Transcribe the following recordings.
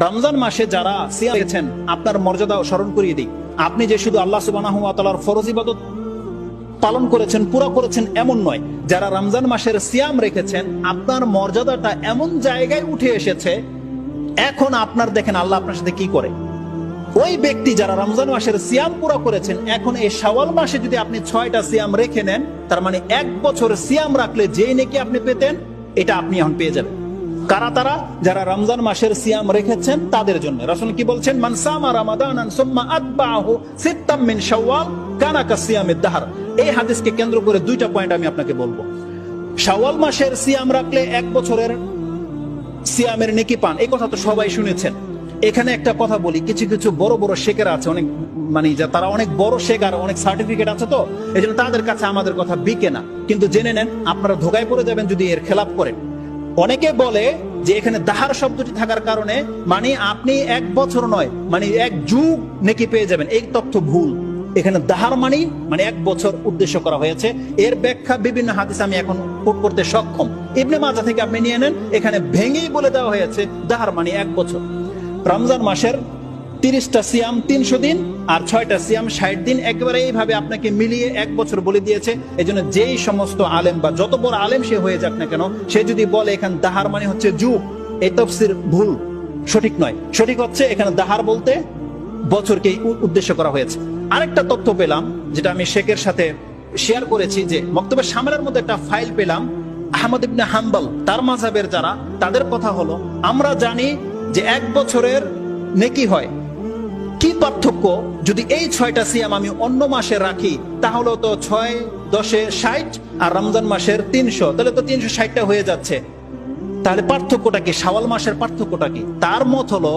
রমজান মাসে যারা সিয়াম রেখেছেন, আপনার মর্যাদা স্মরণ করিয়ে দিই। আপনি যে শুধু আল্লাহ সুবাহ ফরজ ইবাদত পালন করেছেন, পুরো করেছেন, এমন নয়। যারা রমজান মাসের সিয়াম রেখেছেন, আপনার মর্যাদাটা এমন জায়গায় উঠে এসেছে, এখন আপনার দেখেন আল্লাহ আপনার সাথে কি করে। ওই ব্যক্তি যারা রমজান মাসের সিয়াম পুরো করেছেন, এখন এই শাওয়াল মাসে যদি আপনি ছয়টা সিয়াম রেখে নেন, তার মানে এক বছর সিয়াম রাখলে যেই নাকি আপনি পেতেন, এটা আপনি এখন পেয়ে যাবেন। কারা তারা? যারা রমজান মাসের সিয়াম রেখেছেন, তাদের জন্য। রাসূল কি বলছেন? মান সামা রামাদানান সুম্মা আতবাহু সিত্তাম মিন শাওয়াল কানা কাসিয়ামিদ দাহর। এই হাদিসকে কেন্দ্র করে দুইটা পয়েন্ট আমি আপনাকে বলব। শাওয়াল মাসের সিয়াম রাখলে এক বছরের সিয়ামের নেকি পান। এই কথা তো সবাই শুনেছেন। এখানে একটা কথা বলি, কিছু কিছু বড় বড় শেখের আছে, অনেক মানে তারা অনেক বড় শেখার অনেক সার্টিফিকেট আছে তো এই তাদের কাছে আমাদের কথা বিকে না। কিন্তু জেনে নেন, আপনারা ধোকায় পড়ে যাবেন যদি এর খেলাপ করেন। অনেকে বলে যে এখানে দাহার শব্দটি থাকার কারণে মানে আপনি এক বছর নয় মানে এক যুগ নেকি পেয়ে যাবেন। এই তথ্য ভুল। এখানে দাহার মানি মানে এক বছর উদ্দেশ্য করা হয়েছে। এর ব্যাখ্যা বিভিন্ন হাদিস আমি এখন কোট করতে সক্ষম। ইবনে মাজা থেকে আপনি নিয়ে নেন, এখানে ভেঙেই বলে দেওয়া হয়েছে, দাহার মানি এক বছর। রমজান মাসের তিরিশটা সিয়াম তিনশো দিন আর ছয়টা সিয়াম ষাট দিন একেবারে এইভাবে আপনাকে মিলিয়ে এক বছর বলে দিয়েছে। এই জন্য যেই সমস্ত আলেম বা যত বড় আলেম সে হয়ে যাক না কেন, সে যদি বলে এখানে দাহার মানে হচ্ছে যুগ এই তফসির ভুল, সঠিক নয়। সঠিক হচ্ছে এখানে দাহার বলতে বছরকে উদ্দেশ্য করা হয়েছে। আরেকটা তথ্য পেলাম, যেটা আমি শেখের সাথে শেয়ার করেছি যে বক্তব্যের সামনের মধ্যে একটা ফাইল পেলাম, আহমদ ইবনে হাম্বল, তার মাঝাবের যারা, তাদের কথা হলো, আমরা জানি যে এক বছরের নেকি হয়। কি পার্থক্য? যদি এই ছয়টা সিয়াম আমি অন্য মাসে রাখি তাহলে তো ছয়, দশে ষাট আর রমজান মাসের তিনশো। তাহলে তো তিনশো ষাটটা হয়ে যাচ্ছে। তাহলে পার্থক্যটা কি? শাওয়াল মাসের পার্থক্যটা কি? তার মত হলো,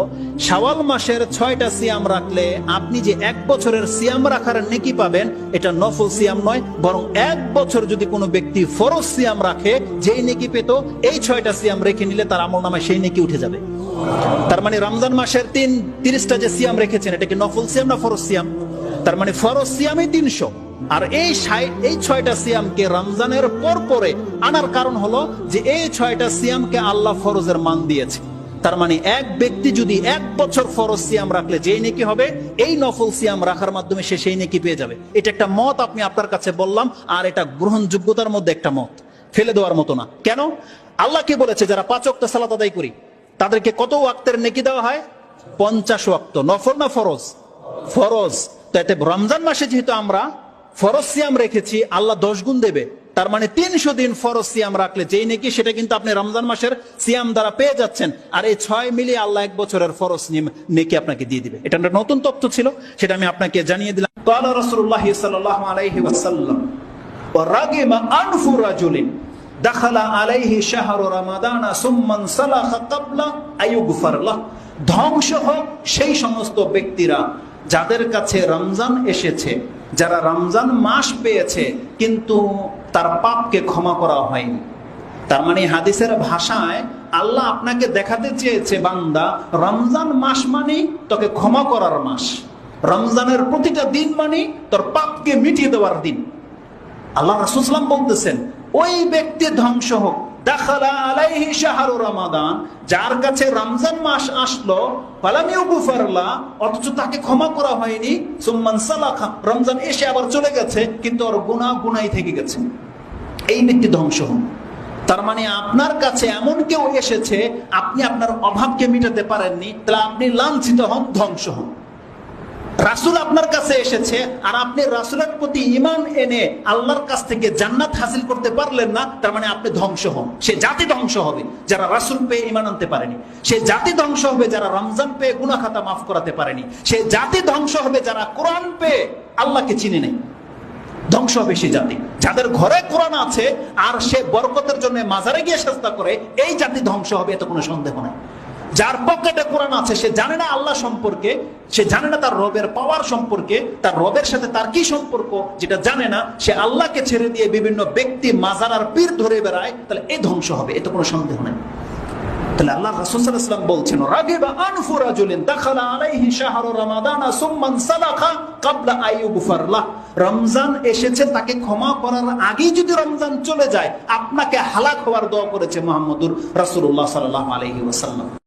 শাওয়াল মাসের ছয়টা সিয়াম রাখলে আপনি যে এক বছরের সিয়াম রাখার নেকি পাবেন, এটা নফল সিয়াম নয়, বরং এক বছর যদি কোনো ব্যক্তি ফরজ সিয়াম রাখে, যেই নেকি পেত, এই ছয়টা সিয়াম রেখে নিলে তার আমল নামায় সেই নেকি উঠে যাবে। তার মানে রমজান মাসের তিন, তিরিশটা যে সিয়াম রেখেছেন, এটা কি নফল সিয়াম না ফরজ সিয়াম? তার মানে ফরজ সিয়ামই তিনশো। আর এই এই ছয়টা সিয়ামকে রমজানের পর পরে আনার কারণ হলো যে এই ছয়টা সিয়ামকে আল্লাহ ফরজের মান দিয়েছে। তার মানে এক ব্যক্তি যদি এক বছর ফরজ সিয়াম রাখলে যেই নেকি হবে, এই নফল সিয়াম রাখার মাধ্যমে সে সেই নেকি পেয়ে যাবে। এটা একটা মত আপনি আপনার কাছে বললাম, আর এটা গ্রহণযোগ্যতার মধ্যে একটা মত। ফেলে দেওয়ার মতো না। কেন? আল্লাহ কি বলেছে, যারা পাঁচ ওয়াক্ত সালাত আদায় করি তাদেরকে কত ওয়াক্তের নেকি দেওয়া হয়? পঞ্চাশ ওয়াক্ত। নফর না ফরজ? ফরজ। তো এতে রমজান মাসে যেহেতু আমরা ফরজ সিয়াম রেখেছি, আল্লাহ দশ গুণ দেবে। তার মানে তিনশো দিন ফরজ সিয়াম রাখলে যেই নাকি, সেটা কিন্তু আপনি রমজান মাসের সিয়াম দ্বারা পেয়ে যাচ্ছেন। আর এই ছয় মিলিয়ে আল্লাহ এক বছরের ফরজ নিম নেকি আপনাকে দিয়ে দিবে। এটা একটা নতুন তথ্য ছিল, সেটা আমি আপনাকে জানিয়ে দিলাম। কালা রসুল্লাহ সাল্লাহ দাখালা আলাইহি ধ্বংস হোক সেই সমস্ত ব্যক্তিরা যাদের কাছে রমজান এসেছে, যারা রমজান মাস পেয়েছে, কিন্তু তার পাপকে ক্ষমা করা হয়নি। তার মানে হাদিসের ভাষায় আল্লাহ আপনাকে দেখাতে চেয়েছে, বান্দা, রমজান মাস মানে তোকে ক্ষমা করার মাস। রমজানের প্রতিটা দিন মানে তোর পাপকে মিটিয়ে দেওয়ার দিন। আল্লাহ রাসুসলাম বলতেছেন ওই ব্যক্তি ধ্বংস হোক। রমাদান, যার কাছে রমজান মাস আসলো অথচ তাকে ক্ষমা করা হয়নি, সুম্মান সালাখা, রমজান এসে আবার চলে গেছে, কিন্তু ওর গুনাহ গুনাই থেকে গেছে। এই ব্যক্তি ধ্বংস হন তার মানে আপনার কাছে এমন কেউ এসেছে, আপনি আপনার অভাবকে মিটাতে পারেননি, তাহলে আপনি লাঞ্ছিত হন, ধ্বংস হন। রাসুল আপনার কাছে এসেছে, আর আপনি রাসুলের প্রতি ইমান এনে আল্লাহর কাছ থেকে জান্নাত হাসিল করতে পারলেন না, তার মানে আপনি ধ্বংস হন। সে জাতি ধ্বংস হবে, যারা রাসুল পেয়ে ইমান আনতে পারেনি। সে জাতি ধ্বংস হবে, যারা রমজান পেয়ে গুনা খাতা মাফ করাতে পারেনি। সে জাতি ধ্বংস হবে, যারা কোরআন পেয়ে আল্লাহকে চিনে নেই ধ্বংস হবে সে জাতি। যাদের ঘরে কোরআন আছে, আর সে বরকতের জন্য মাজারে গিয়ে চেষ্টা করে, এই জাতি ধ্বংস হবে, এত কোনো সন্দেহ নাই। যার পকেটে কোরআন আছে, সে জানে না আল্লাহ সম্পর্কে, সে জানে না তার রবের পাওয়ার সম্পর্কে, তার রবের সাথে তার কি সম্পর্ক, যেটা জানে না, সে আল্লাহকে ছেড়ে দিয়ে বিভিন্ন ব্যক্তি, মাজার আর পীর ধরে বেড়ায়, তাহলে এই ধ্বংস হবে এতে কোনো সন্দেহ নেই। রমজান এসেছে, তাকে ক্ষমা করার আগেই যদি রমজান চলে যায়, আপনাকে হালাক হওয়ার দোয়া করেছে মুহাম্মদুর রাসূলুল্লাহ সাল্লাল্লাহু আলাইহি